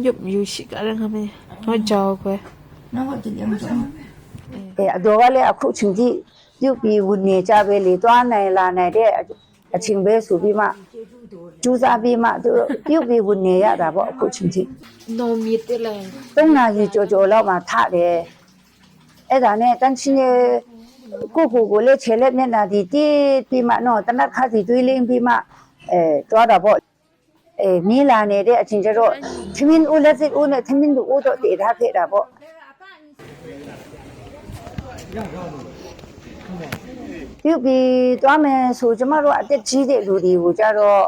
Nhụm dù xị cả đang hâm Nó giàu quá နောက်တော့တင်ရမှာတော့အဲအတော်ကလည်းအခုချိန်ကြီးပြုတ်ပြီးဝင်နေကြပဲလေသွားနိုင်လာနိုင်တဲ့အချိန်ပဲဆိုပြီးမှကျူးစားပြီးမှသူပြုတ်ပြီးဝင်နေရတာပေါ့အခုချိန်ကြီး Nó miết thế là သုံးနာရီကြော်ကြော်လောက်မှထတယ်အဲ့ဒါနဲ့တန်းချင်းရဲ့ကိုကိုကိုလေးချေလက်မျက်နှာဒီတီးပြီးမှတော့တနတ်ခါစီတွေးလင်းပြီးမှအဲတွားတာပေါ့ အဲမီးလာနေတဲ့အချိန်ကျတော့သမင်းဦးလက်စစ်ဦးနဲ့သမင်းတို့ဦးတော့တည်ထားခဲ့တာပေါ့ပြုတ်ပြီးသွားမယ်ဆိုကျမတို့အသက်ကြီးတဲ့လူတွေကိုကြတော့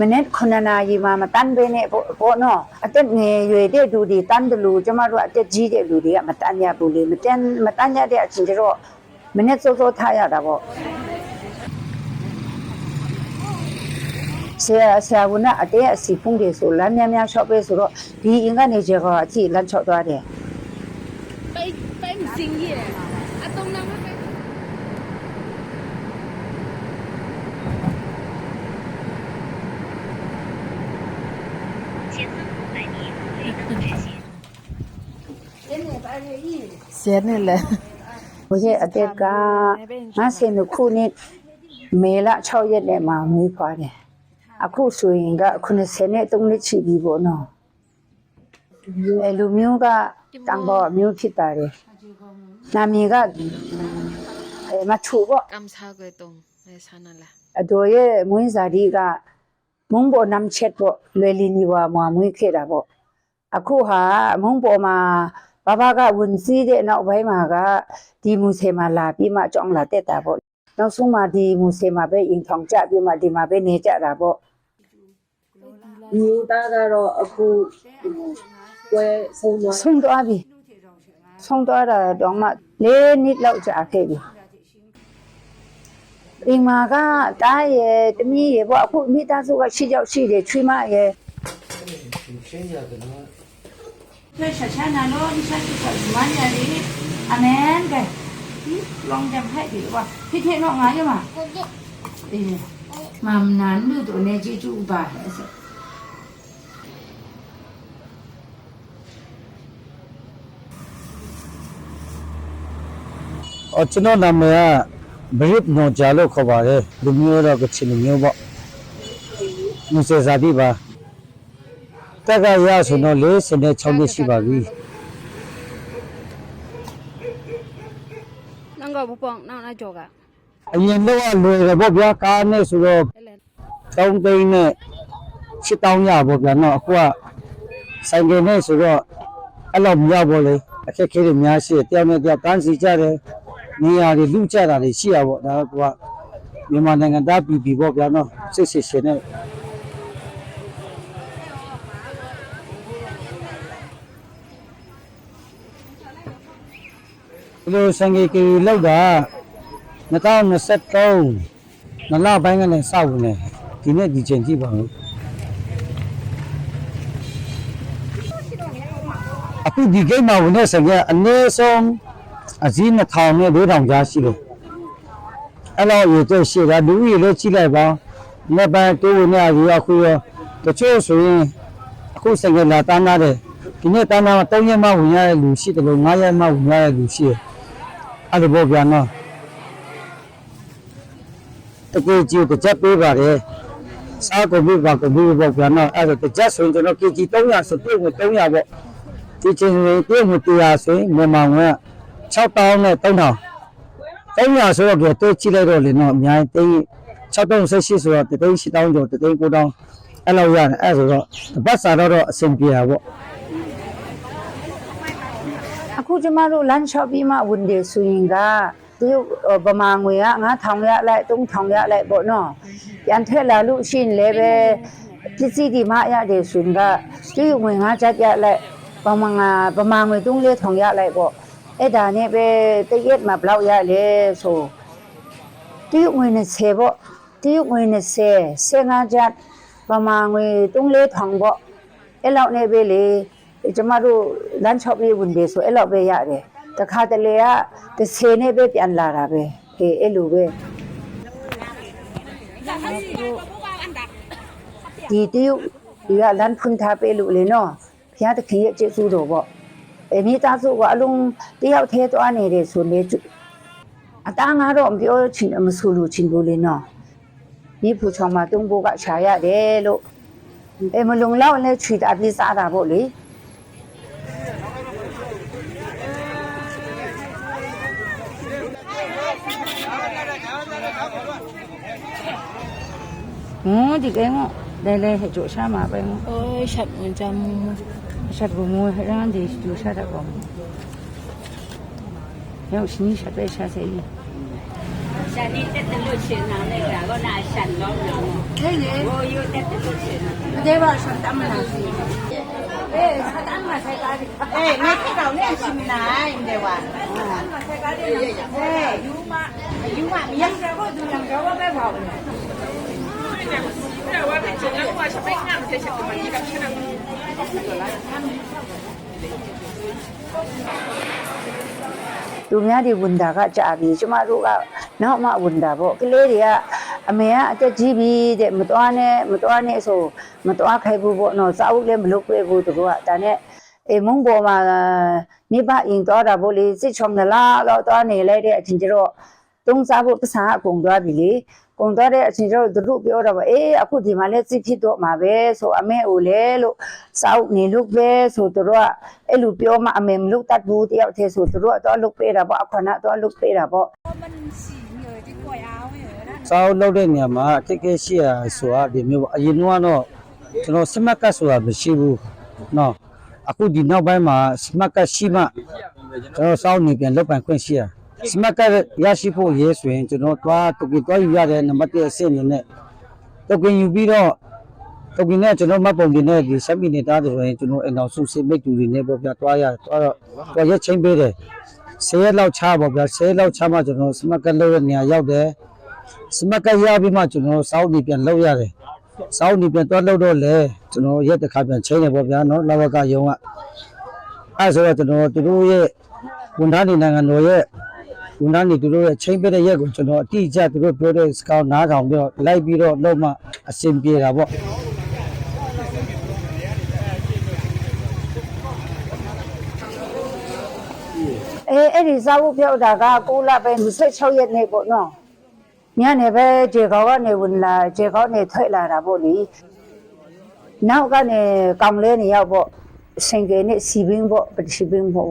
မနေ့9နာရီမှမတန်းပဲနဲ့ပေါ့ပေါ့နော်အသက်ငယ်ရွယ်တဲ့လူတွေတန်းတယ်လို့ကျမတို့အသက်ကြီးတဲ့လူတွေကမတန်းရဘူးလေမတန်းမတန်းရတဲ့အချိန်ကျတော့မနေ့စောစောထားရတာပေါ့ ဆရာဆရာကအတဲအစီဖုန်တယ်ဆိုလမ်းများများရှော့ပဲဆိုတော့ဒီအင်ကနေကျတော့အကြည့်လမ်းချော့သွားတယ် bay bay một sinh gì này à tông năm á bay 闲的了 ဘုရားအတက်က52ခုနှစ်မေလ6ရက်နေ့မှာမွေးဖွားတယ် အခုဆိုရင်က93နှစ်ရှိပြီပေါ့နော်အဲလူမျိုးကတန်ဘောမျိုးဖြစ်ပါတယ်နာမည်ကအဲမချူပေါ့ Cam sao cái tông Này sao nè là အတော်ရဲ့မွေးစာဒီကမုံပေါ်နမ်ချက်ပေါ့လွယ်လီနီဝါမှာမွေးခဲ့တာပေါ့အခုဟာမုံပေါ်မှာဘာဘာကဝင်စည်းတဲ့နောက်ပိုင်းမှာကဒီမူဆေမှာလာပြီးမှကြောင်းလာတက်တာပေါ့နောက်ဆုံးမှဒီမူဆေမှာပဲအင်ထောင်ကြပြီးမှဒီမှာပဲနေကြတာပေါ့ ညီသားကတော့အခုကွဲဆုံးသွားဆုံးသွားပြီဆုံးသွားတာတော့မှ၄နှစ်လောက်ကြာခဲ့ပြီအိမ်မှာကတားရဲ့တမီးရဲ့ပေါ့အခုမိသားစုကရှိကြောက်ရှိတယ်ချွေးမရဲ့ช่วยชาชานาโลดิฉันจะสมันอย่างนี้อันนั้นไงลองจำให้ดีว่าพี่เทนออกงานยังมา mầm nán đưa tụi này chơi chú bà hết အော်ကျွန်တော်နာမည်ကဘရစ်နော်ဂျာလို့ခေါ်ပါတယ်။လူမျိုးတော့ကချင်လူမျိုးပေါ့။မူစေဇာတိပါ။တက်ကရဆိုတော့46နှစ်ရှိပါပြီ nó gọi bố bỏng nó nó chọc à ။အရင်တော့လွယ်တယ်ပေါ့ဗျာကားနဲ့ဆိုတော့ đây là 3သိန်းနဲ့8000ရပေါ့ဗျာနော်အခုကဆိုင်ကယ်နဲ့ဆိုတော့အဲ့လိုမရဘူးလေအခက်အခဲတွေများရှိတယ်တယောက်နဲ့တယောက်တန်းစီကြတယ် နေရာတွေလူကြတာတွေရှိရပေါ့ဒါကမြန်မာနိုင်ငံသားပြည်ပြည်ပေါ့ဗျာနော်စစ်စစ်ရှင်နဲ့ဒီလိုစံကြီးကီလောက်တာ2023နလပိုင်းကလည်းစဝင်နေဒီနေ့ဒီချိန်ကြည့်ပါဦးအခုဒီကိတ်မှာဝင်တဲ့စံကြီးအနည်းဆုံး အစည်း2000နဲ့4000ကြားရှိတယ်အဲ့လိုရတဲ့ရှိတာဒူရီလည်းကြည့်လိုက်ပါလက်ပန်းတိုးဝင်နေရအခုရောတချို့ဆိုရင်အခုစံကြီးလာတန်းလာတယ်ဒီနေ့တန်းလာ3ရက်မှဝင်ရတဲ့လူရှိတယ်လို့9ရက်မှဝင်ရတဲ့လူရှိတယ်အဲ့လိုပေါ့ဗျာနော်တကယ်ကြည့်တကြက်ပေးပါတယ်စားကုန်ပြီပါကုန်ပြီပေါ့ဗျာနော်အဲ့ဒါတကြက်ဆိုရင်ကျွန်တော် KG 300ဆိုပြုတ်ဝင်300ပေါ့ဒီချင်းရင်ပြုတ်ဝင်100ဆိုရင်မြန်မာငွေ 6000နဲ့3000 300ဆိုတော့ကြတိုးကြည့်လိုက်တော့လေနော်အများကြီး6068ဆိုတော့တသိန်း8000ကျော်တသိန်း9000အဲ့လိုရတယ်အဲ့ဆိုတော့တပတ်စာတော့တော့အဆင်ပြေတာပေါ့အခုကျမတို့လမ်းလျှောက်ပြီးမှဝင်တယ်ဆိုရင်ကဒီဗမာငွေက9000ရလိုက်3000ရလိုက်ပေါ့နော်ပြန်ထက်လာလို့ရှိရင်လည်းပဲပစ္စည်းဒီမှရတယ်ဆိုရင်ကဒီငွေ9ချက်ရလိုက်ဗမာငါဗမာငွေ3000ရလိုက်ပေါ့ အဲ့ဒါနဲ့ပဲတရက်မှာဘယ်လောက်ရလဲဆိုဒီငွေ20ပေါ့ဒီငွေ20 15ချက်ဗမာငွေ3000ပေါ့အဲ့လောက်နဲ့ပဲလေကျမတို့လမ်းချောက်ပြီးဝင်တယ်ဆိုအဲ့လောက်ပဲရတယ်တခါတလေက30နဲ့ပဲပြန်လာတာပဲအေးအဲ့လိုပဲဒီတရုတ်ဒီကလမ်းဖွင့်ထားပေးလို့လေနော်ဘုရားသခင်ရဲ့ကျေးဇူးတော်ပေါ့အဲ မိသားစုကအလုံးတယောက်သေးသွားနေတယ်ဆိုနေအသားငါတော့မပြောချင်မဆိုလို့ချင်ဘူးလေနော်ဒီဖူချောင်းမှာတုံးဘိုးကရှာရတယ်လို့အဲမလုံလောက်နဲ့ခြွေတာပြစ်စားတာပေါ့လေဟွန်းဒီကဲငေါ့လဲလဲဟဲ့ကြိုရှာမှာပဲငေါ့အေးရှက်ဝင်ကြမှု 晒过毛，还让得就晒得过毛。要新鲜，晒得才鲜。晒得得得六七天内干，够拿晒到毛。对对。够有得得六七天。对吧？晒干嘛？晒干。哎，晒干嘛？晒干。哎，拿去搞呢？是没来？对吧？哎，晒干嘛？晒干。哎呀呀。哎，有嘛？有嘛？没晒过就让晒过没泡的。对呀，不然我被蒸得过，晒不干才晒得完呢。 သူများတွေဝင်တာကကြာပြီကျမတို့ကနောက်မှဝင်တာပေါ့ကလေးတွေကအမေကအတက်ကြီးပြီတဲ့မတော်နဲ့မတော်နဲ့ဆိုမတော်ခိုက်ဘူးပေါ့နော်စာအုပ်လည်းမလုပ်ပြဘူးသူကဒါနဲ့အေမုံပေါ်မှာမိဘအင်တော်တာပေါ့လေစစ်ချုံနလားတော့တော်နေလိုက်တဲ့အချင်းကျတော့သုံးစားဖို့ပစာအကုန်သွားပြီလေ ကုန်သွားတဲ့အချိန်ကျတော့သူတို့ပြောတော့ပါအေးအခုဒီမှာလဲစိဖြစ်တော့မှာပဲဆိုအမေကိုလေလို့စောက်နေလို့ပဲဆိုသူတို့ကအဲ့လိုပြောမှအမေမလုပ်တတ်ဘူးတယောက်တည်းဆိုသူတို့ကတော့လုပ်ပေးတာပေါ့အခွန်ကတော့လုပ်ပေးတာပေါ့စောက်လုပ်တဲ့နေရာမှာတကယ်ရှိရဆိုတာဒီမျိုးပေါ့အရင်ကတော့ကျွန်တော်စမတ်ကတ်ဆိုတာမရှိဘူးနော်အခုဒီနောက်ပိုင်းမှာစမတ်ကတ်ရှိမှကျွန်တော်စောက်နေပြန်လုပ်ပိုင်ခွင့်ရှိရ စမတ်ကတ်ရရှိဖို့ရေးဆိုရင်ကျွန်တော်သွားတူကီသွားယူရတဲ့နံပါတ်1အဆင့်အနေနဲ့တူကီယူပြီးတော့တူကီနဲ့ကျွန်တော်မှတ်ပုံတင်တဲ့ဒီစက်မီနေတာဆိုရင်ကျွန်တော်အနောက်စုစစ်မိတ်တူတွေနဲ့ပေါ့ဗျာသွားရသွားတော့သွားရက်ချင်းပေးတယ်ဆယ်ရက်လောက်ချပေါ့ဗျာဆယ်ရက်လောက်ချမှကျွန်တော်စမတ်ကတ်လုပ်တဲ့နေရာရောက်တယ်စမကရပြီးမှကျွန်တော်စောင်းနေပြန်လောက်ရတယ်။စောင်းနေပြန်တော့လောက်တော့လေကျွန်တော်ရက်တစ်ခါပြန်ချိန်နေပေါ့ဗျာနော်လောကယုံကအဲဆိုတော့ကျွန်တော်သူတို့ရဲ့ဝန်ထမ်းတွေနိုင်ငံတော်ရဲ့ ဝန်ထမ်းတွေသူတို့ရဲ့ချိန်ပေးတဲ့ရက်ကိုကျွန်တော်အတိအကျသူတို့ပြောတဲ့စကောင်းနားထောင်ပြီးတော့လိုက်ပြီးတော့လုံးမအဆင်ပြေတာပေါ့အေးအဲ့ဒီစားဖို့ပြောက်တာက6လပဲ26ရက်နေ့ပေါ့နော်ညနေပဲခြေကောက်ကနေဝင်လာခြေကောက်နေထွက်လာတာပေါ့လေနောက်ကနေကောင်လေးနေရောက်ပေါ့စင်ကေနဲ့စီဘင်းပေါ့ပစီဘင်းပေါ့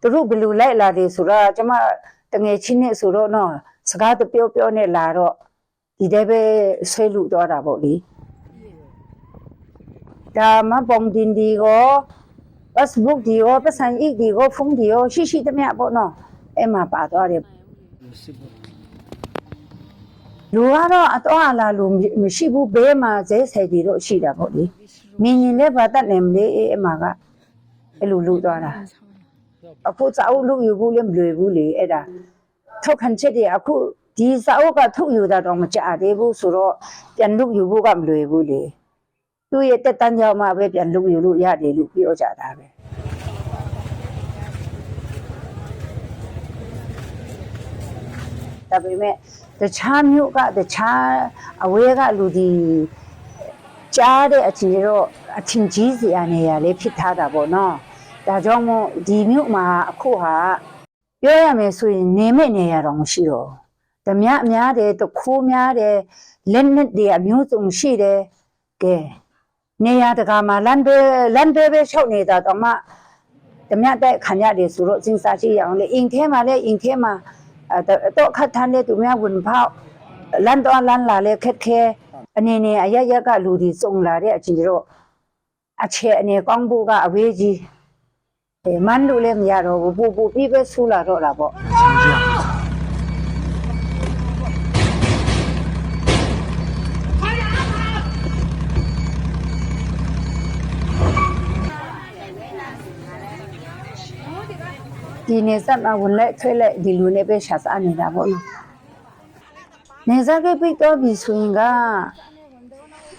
သူတို့ဘယ်လိုလိုက်လာတယ်ဆိုတော့ကျမတ ငယ်ချင်းနဲ့ဆိုတော့နော်စကားတပြောပြောနဲ့လာတော့ဒီတဲပဲဆွဲလူတော့တာပေါ့လေဒါမပုံတင်ဒီကို Facebook ဒီကိုပတ်စံအိတ်ဒီကိုဖုန်းဒီကိုရှိရှိသမျှပေါ့နော်အဲ့မှာပါသွားတယ်လူကတော့အတော့အလာလူမရှိဘူးဘေးမှာဇဲဆယ်ဒီတော့ရှိတာပေါ့လေမြင်ရင်လည်းဘာတတ်နေမလဲအဲ့အမှာကအဲ့လိုလူသွားတာအခုစာအုပ်လူယူဘူးလည်းမလွယ်ဘူးလေအဲ့ဒါ ထောက်ခံချက်တွေအခုဒီစာအုပ်ကထုတ်ယူတာတော့မကြသေးဘူးဆိုတော့ပြန်လူယူဖို့ကမလွယ်ဘူးလေသူ့ရဲ့တက်တန်းကြောင့်မှပဲပြန်လုပ်ယူလို့ရတယ်လို့ပြောကြတာပဲဒါပေမဲ့တခြားမြို့ကတခြားအဝဲကလူဒီကြားတဲ့အချိန်တော့အချင်းကြီးစရာနေရာလေးဖြစ်ထားတာပေါ့နော်ဒါကြောင့်မို့ဒီမြို့မှာအခုဟာ ပြောရမယ်ဆိုရင်နေမဲ့နေရတော့မရှိတော့ဓမြအများတယ်တခိုးများတယ်လက်နက်တွေအမျိုးစုံရှိတယ်ကဲနေရတကာမှာလန်ဘေလန်ဘေပဲရှောက်နေတာတော့မှဓမြတဲ့ခံရတယ်ဆိုတော့စဉ်းစားကြည့်ရအောင်လေအင်ထဲမှာလည်းအင်ထဲမှာအဲတော့ခတ်ထမ်းတဲ့သူများဝင်ဖောက်လန်တော့လန်လာလေခက်ခဲအနေနဲ့အရရက်ကလူဒီစုံလာတဲ့အချင်းတို့အချေအနေကောင်းဖို့ကအဝေးကြီး အဲမန်းလို့လည်းမရတော့ဘူးပူပူပြီးပဲဆူလာတော့တာပေါ့ဒီနေဆက်မှာဝင်လက်ထွေးလက်ဒီလူနဲ့ပဲရှာစားနေတာပေါ့နော်နေစားကပြတော့ပြီဆိုရင်က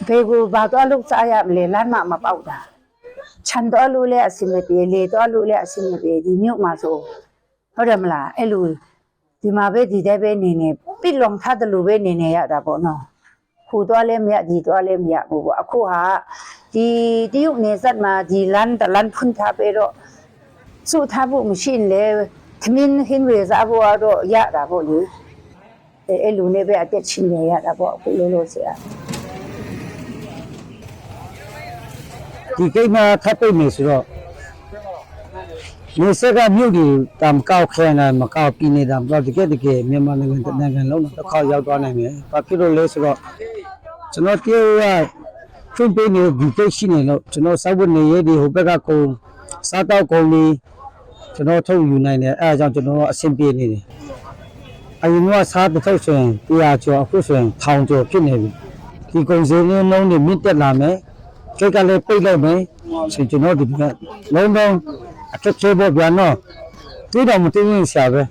ဘေကိုဘာတော့လုစားရမလဲလမ်းမမပေါက်တာ ခြံတော့လို့လဲအစင်မပြေလေတော့လို့လဲအစင်မပြေဒီမြို့မှာဆိုဟုတ်တယ်မလားအဲ့လိုဒီမှာပဲဒီတဲ့ပဲနေနေပြလုံထားတယ်လို့ပဲနေနေရတာပေါ့နော်ခုတော့လဲမရဒီတော့လဲမရဘူးပေါ့အခုဟာဒီတရုတ်နေဆက်မှာဒီလန်တလန်ဖွင့်ထားပြီးတော့စုထားဖို့မရှိလေသမင်းဟင်းဝေစားဖို့တော့ရတာပေါ့လေအဲအဲ့လူနေပဲအသက်ရှင်နေရတာပေါ့အခုလို့လို့ဆရာ ဒီကိစ္စမှာထပ်ပိတ်နေဆိုတော့နေစက်ကမြို့ကြီးတမ်ကောက်ခဲနေမကောက်ပြနေတာတော့တကယ်တကယ်မြန်မာနိုင်ငံတနိုင်ငံလုံးတော့တစ်ခါရောက်သွားနိုင်မယ်။ဘာဖြစ်လို့လဲဆိုတော့ကျွန်တော်တရုတ်ကဖွင့်ပေးနေဒီကိစ္စရှိနေလို့ကျွန်တော်စောက်ဝတ်နေရည်ဒီဟိုဘက်ကကုံစားတော့ကုံလေးကျွန်တော်ထုတ်ယူနိုင်တယ်အဲအကြောင်းကျွန်တော်အဆင်ပြေနေတယ်။အရင်ကစားတစ်ထုပ်ဆိုရင်100ကျော်အခုဆိုရင်1000ကျော်ဖြစ်နေပြီ။ဒီကုံစင်းလုံးလုံးတွေမြင့်တက်လာမယ်။ ကိတ်ကလေးပိတ်လိုက်မယ်ဆိုကျွန်တော်ဒီကလုံးလုံးအခက်ခဲပေါ်ပြန်တော့တွေးတော့မတွေးရင်ရှာပဲ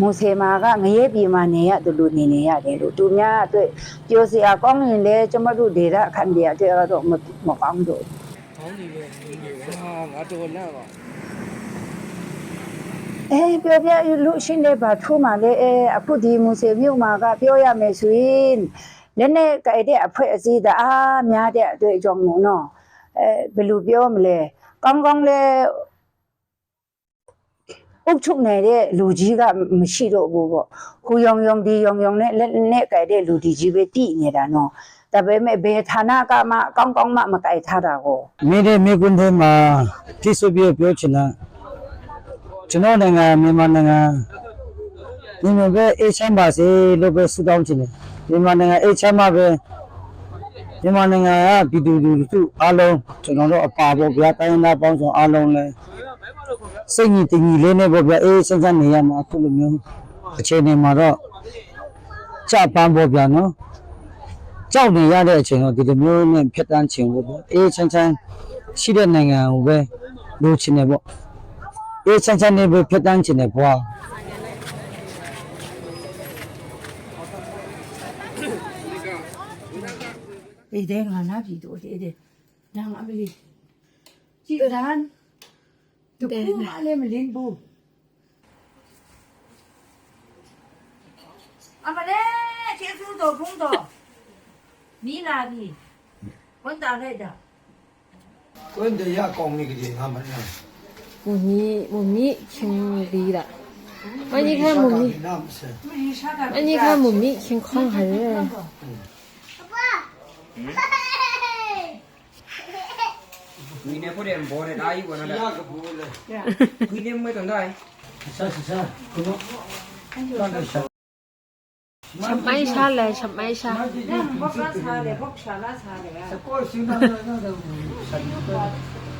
မူဆေမာကငရဲပြည်မှာနေရတယ်လို့နေနေရတယ်လို့သူများအတွက်ပြောစရာကောင်းရင်လေကျမတို့ဒေတာအခန့်တွေအတွက်တော့မမကောင်းတော့ကောင်းနေပဲနေနေဟာငါတော်လန့်ပါ အဲပြောပြလူရှင်းတဲ့ဘာထူးမှလဲအဲအခုဒီမူဆေမြို့မှာကပြောရမယ်ဆိုရင်လည်းနဲ့ကြိုက်တဲ့အဖွဲအစည်းတအားများတဲ့အတွေ့အကြုံမို့နော်အဲဘယ်လိုပြောမလဲကောင်းကောင်းလဲအုတ်ချုပ်နေတဲ့လူကြီးကမရှိတော့ဘူးပေါ့ဟူယုံယုံဒီယုံယုံနဲ့လက်နဲ့ကြိုက်တဲ့လူဒီကြီးပဲတည်နေတာနော်ဒါပေမဲ့ဘယ်ဌာနကမှကောင်းကောင်းမှမကြိုက်ထားတာကိုမင်းတဲ့မိကွန်းထဲမှာပြစ်ဆိုပြပြောချင်တာ ကျွန်တော်နိုင်ငံမြန်မာနိုင်ငံဒီမှာပဲအေးချမ်းပါစေလို့ပဲဆုတောင်းချင်တယ်မြန်မာနိုင်ငံအေးချမ်းပါပဲမြန်မာနိုင်ငံကပြည်သူလူထုအားလုံးကျွန်တော်တို့အပါပေါ့ဗျာတိုင်းသားပေါင်းစုံအားလုံးလည်းစိတ်ကြီးတည်ကြီးလေးနဲ့ပေါ့ဗျာအေးစမ်းစမ်းနေရမှာအခုလိုမျိုးအခြေအနေမှာတော့ကြပန်းပေါ့ဗျာနော်ကြောက်နေရတဲ့အချိန်တော့ဒီလိုမျိုးနဲ့ဖြတ်တန်းချင်ပေါ့ဗျာအေးချမ်းချမ်းရှိတဲ့နိုင်ငံကိုပဲလိုချင်တယ်ပေါ့ အေးချမ်းချမ်းနဲ့ပဲဖြတ်တန်းချင်တယ်ဘွာဒီတဲ့ငါနာပြီတို့ဒီတဲ့ညငါမလေးကြည့်ရန်တကူမလေးမလင်းဘူးအမလေးကျေးဇူးတော်ဘုန်းတော်မိလာပြီဝန်တာလိုက်တာကွန်းတရားကောင်းနေကြတယ်ငါမလား มุมนี้มุมนี้ชียงดีละอันนี้แค่มุมนี้อันนี้แค่มุมนี้เชียงคล่องายเลยมีเนี่ยพอดีมบอกได้ยันนั้นแหละคือเนี่ยไม่ต้องได้ใช่ใช่คุณน้องฉันไม่ชาเลยฉันไม่ชาเนี่ยพวกละชาเลยพวกชาละชาเลย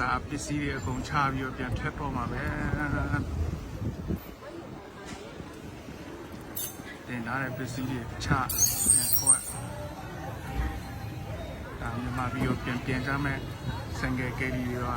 ဒါပစ္စည်းတွေအကုန်ချပြီးတော့ပြန်ထွက်တော့မှာပဲတင်ထားတဲ့ပစ္စည်းတွေချပြန်ထွက် ဒါမြန်မာပြည်ကိုပြန်ပြန်ကြမဲ့စံငယ်ကယ်ရီတွေပါ